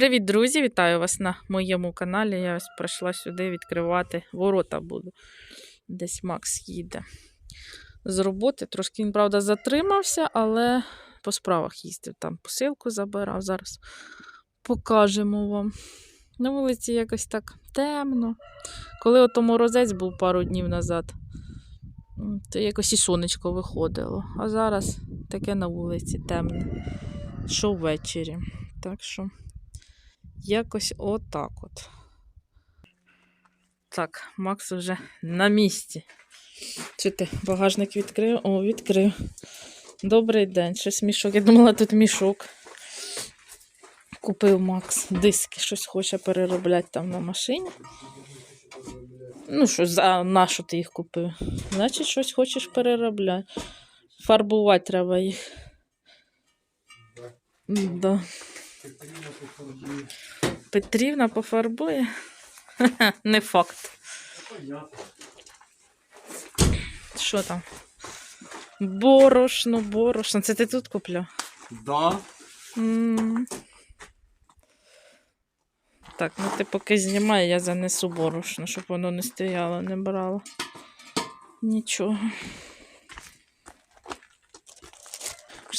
Привіт, друзі! Вітаю вас на моєму каналі. Я ось прийшла сюди відкривати ворота буду. Десь Макс їде з роботи. Трошки він, правда, затримався, але по справах їздив. Там посилку забирав. Зараз покажемо вам. На вулиці якось так темно. Коли ото морозець був пару днів назад, то якось і сонечко виходило. А зараз таке на вулиці темне. Що ввечері. Так що. Якось отак от. Так, Макс вже на місці. Чи ти багажник відкрив? О, відкрив. Добрий день. Щось мішок. Я думала, тут мішок. Купив Макс диски, щось хоче переробляти там на машині. Ну, що, за на що ти їх купив? Значить, щось хочеш переробляти. Фарбувати треба їх. Да. Петрівна пофарбує? Ха-ха, Не факт. Що там? Борошно, борошно. Це ти тут купляв? Да. М. Так, ну ти поки знімай, я занесу борошно, щоб воно не стояло, не брало. Нічого.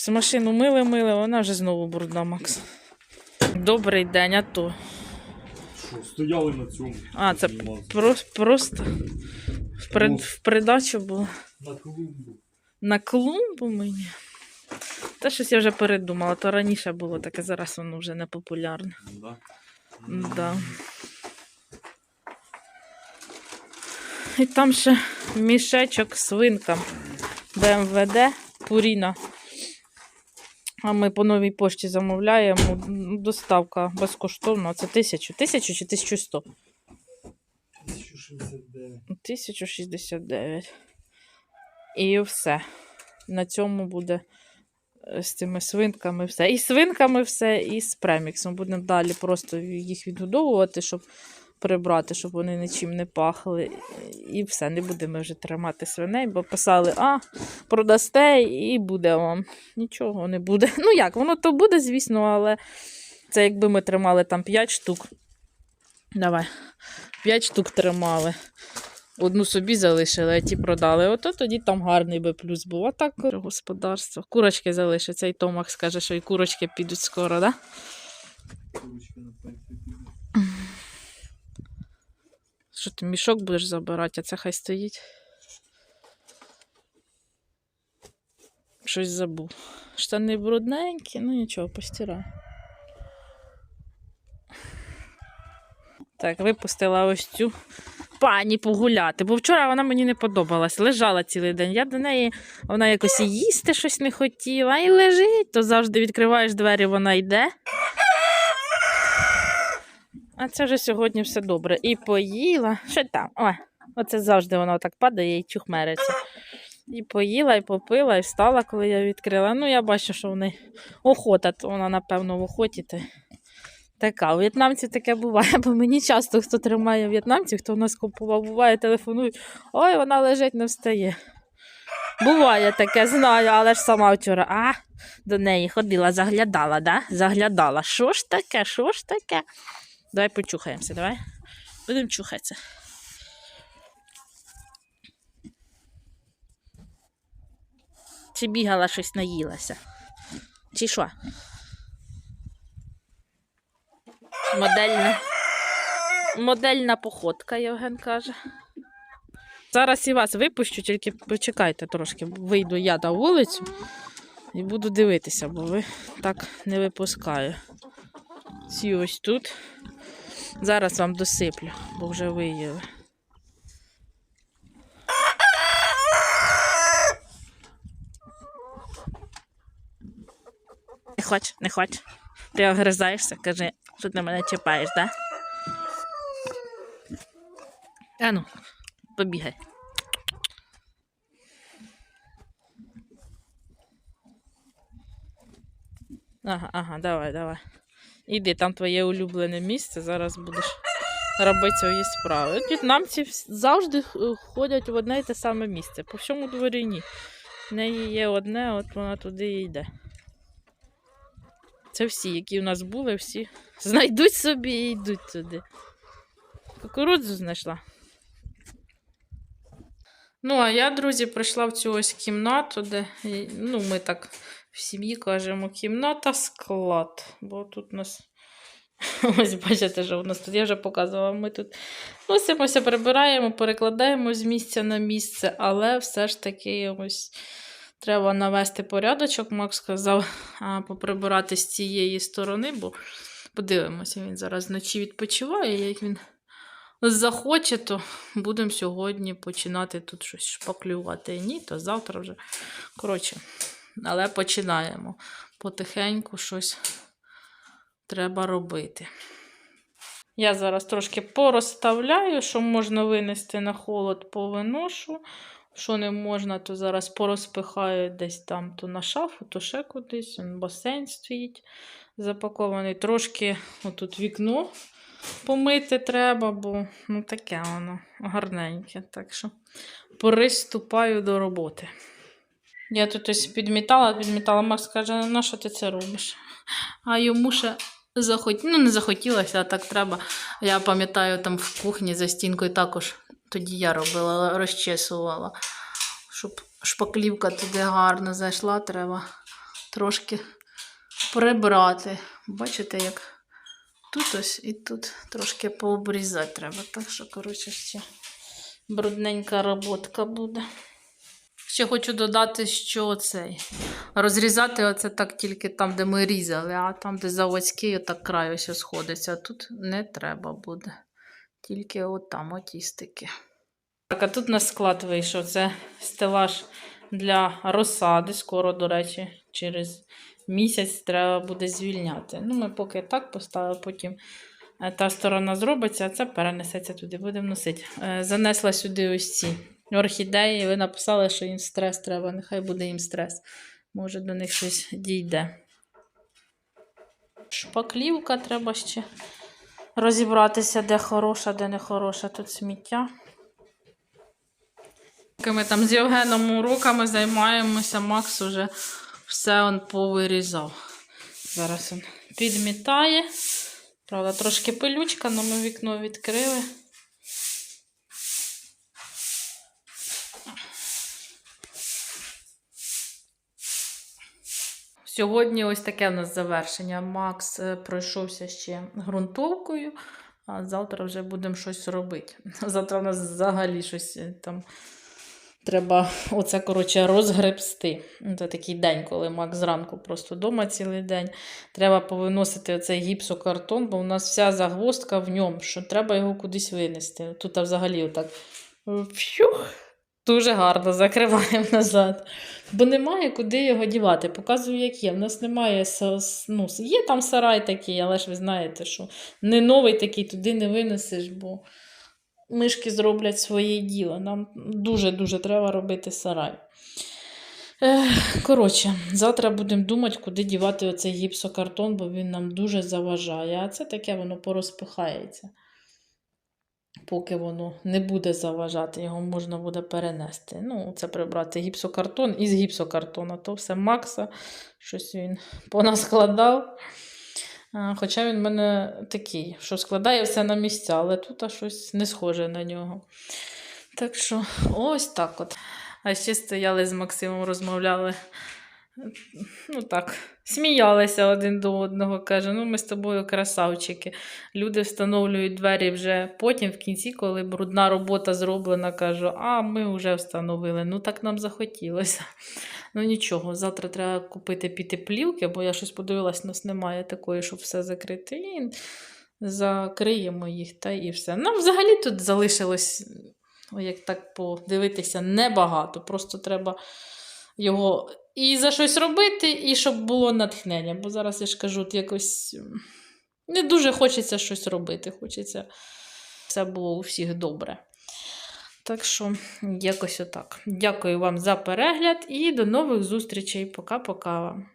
Машину мили-мили, вона вже знову брудна, Макс. Добрий день, а то. Що, стояли на цьому. А, це знімалися. Про, просто в, прид, Ну. в придачу було. На клумбу. На клумбу мені. Та щось я вже передумала, то раніше було таке, зараз воно вже не популярне. Да. Да. І там ще мішечок свинкам БМВД Пуріна. А ми по новій пошті замовляємо. Доставка безкоштовна. Це тисячу. Тисячу чи 1100? 1069. 1069. І все. На цьому буде е, з цими свинками все. І свинками все, і з преміксом. Будемо далі просто їх відгодовувати, щоб прибрати, щоб вони нічим не пахли. І все, не будемо вже тримати свиней, бо писали, а, продасте і буде вам. Нічого не буде. Ну як, воно то буде, звісно, але це якби ми тримали там 5 штук. Давай. 5 штук тримали. Одну собі залишили, а ті продали. Ото тоді там гарний би плюс був. А так господарство. Курочки залишаться. І Томак скаже, що і курочки підуть скоро, да? Курочка на піде. Що ти мішок будеш забирати, а це хай стоїть. Щось забув. Штани брудненькі, ну нічого, постираю. Так, випустила ось цю пані погуляти, бо вчора вона мені не подобалась. Лежала цілий день. Я до неї, вона якось і їсти щось не хотіла, і лежить, то завжди відкриваєш двері, вона йде. А це вже сьогодні все добре. І поїла. Що там? О, оце завжди вона так падає і чухмериться. І поїла, і попила, і встала, коли я відкрила. Ну, я бачу, що в неї охота, то вона, напевно, в охоті. Така, у в'єтнамців таке буває, бо мені часто хто тримає в'єтнамців, хто в нас купував, буває, телефонують, ой, вона лежить, не встає. Буває таке, знаю, але ж сама вчора, а, до неї ходила, заглядала, да? Заглядала. Що ж таке, що ж таке? Давай почухаємося, давай. Будемо чухатися. Чи бігала щось наїлася? Чи що? Модельна. Модельна походка, Євген каже. Зараз і вас випущу, тільки почекайте трошки. Вийду я на вулицю і буду дивитися, бо ви так не випускаю. Ці ось тут. Зараз вам досиплю, бо вже виїли. Не хоч, не хоч. Ти огризаєшся, кажи, що ти мене чіпаєш, так? Да? Ану, побігай. Ага, ага, давай, давай. Іди, там твоє улюблене місце, зараз будеш робити свої справи. В'єтнамці завжди ходять в одне і те саме місце. По всьому дворі ні. В неї є одне, от вона туди і йде. Це всі, які у нас були, всі знайдуть собі і йдуть туди. Кукурудзу знайшла. Ну, а я, друзі, прийшла в цю ось кімнату, де ну, ми так в сім'ї кажемо, кімната склад. Бо тут у нас. Ось бачите, що у нас тут я вже показувала. Ми тут носимося, прибираємо, перекладаємо з місця на місце, але все ж таки ось треба навести порядочок, Макс сказав, а, поприбирати з цієї сторони, бо подивимося, він зараз вночі відпочиває, як він захоче, то будемо сьогодні починати тут щось шпаклювати. Ні, то завтра вже. Коротше, але починаємо. Потихеньку щось треба робити. Я зараз трошки порозставляю, що можна винести на холод, повиношу. Що не можна, то зараз порозпихаю десь там то на шафу, то ще кудись. Басейн стоїть запакований. Трошки отут вікно помити треба, бо ну таке воно гарненьке. Так що приступаю до роботи. Я тут ось підмітала, підмітала, Макс каже, на що ти це робиш? А йому ще захот... ну, не захотілося, а так треба. Я пам'ятаю, там в кухні за стінкою також тоді я робила, розчесувала, щоб шпаклівка туди гарно зайшла, треба трошки прибрати. Бачите, як тут ось і тут трошки пообрізати треба. Так що, коротше, ще брудненька роботка буде. Ще хочу додати, що цей. Розрізати оце так тільки там, де ми різали, а там, де заводський, отак край ось сходиться. Тут не треба буде. Тільки от там отістики. Так, а тут на склад вийшов. Це стелаж для розсади. Скоро, до речі, через місяць треба буде звільняти. Ну, ми поки так поставили, потім е, та сторона зробиться, а це перенесеться туди, будемо носити. Е, Занесла сюди ось ці орхідеї. Ви написали, що їм стрес треба. Нехай буде їм стрес. Може, до них щось дійде. Шпаклівка треба ще розібратися, де хороша, де не хороша. Тут сміття. Ми там з Євгеном уроками займаємося, Макс уже все он повирізав. Зараз він підмітає. Правда, трошки пилючка, але ми вікно відкрили. Сьогодні ось таке в нас завершення. Макс е, пройшовся ще ґрунтовкою, а завтра вже будемо щось робити. Завтра у нас взагалі щось е, там треба оце, коротше, розгребсти. Це такий день, коли Макс зранку просто вдома цілий день. Треба повиносити оцей гіпсокартон, бо у нас вся загвоздка в ньому, що треба його кудись винести. Тут взагалі отак. Фюх, дуже гарно закриваємо назад. Бо немає куди його дівати. Показую, як є. У нас немає ну, є там сарай такий, але ж ви знаєте, що не новий такий, туди не винесеш, бо мишки зроблять своє діло. Нам дуже-дуже треба робити сарай. Коротше, завтра будемо думати, куди дівати оцей гіпсокартон, бо він нам дуже заважає. А це таке воно порозпихається. Поки воно не буде заважати, його можна буде перенести. Ну, це прибрати гіпсокартон із гіпсокартона. То все Макса, щось він понаскладав. Хоча він в мене такий, що складає все на місця, але тут щось не схоже на нього. Так що, ось так от. А ще стояли з Максимом, розмовляли. Ну так, сміялися один до одного. Каже, ну ми з тобою красавчики. Люди встановлюють двері вже потім, в кінці, коли брудна робота зроблена, кажу, а ми вже встановили. Ну так нам захотілося. Ну нічого, завтра треба купити піти плівки, бо я щось подивилась, у нас немає такої, щоб все закрити. І закриємо їх та і все. Нам взагалі тут залишилось, як так подивитися, небагато. Просто треба його і за щось робити, і щоб було натхнення. Бо зараз я ж кажу, якось не дуже хочеться щось робити. Хочеться все було у всіх добре. Так що, якось отак. Дякую вам за перегляд і до нових зустрічей. Пока-пока вам.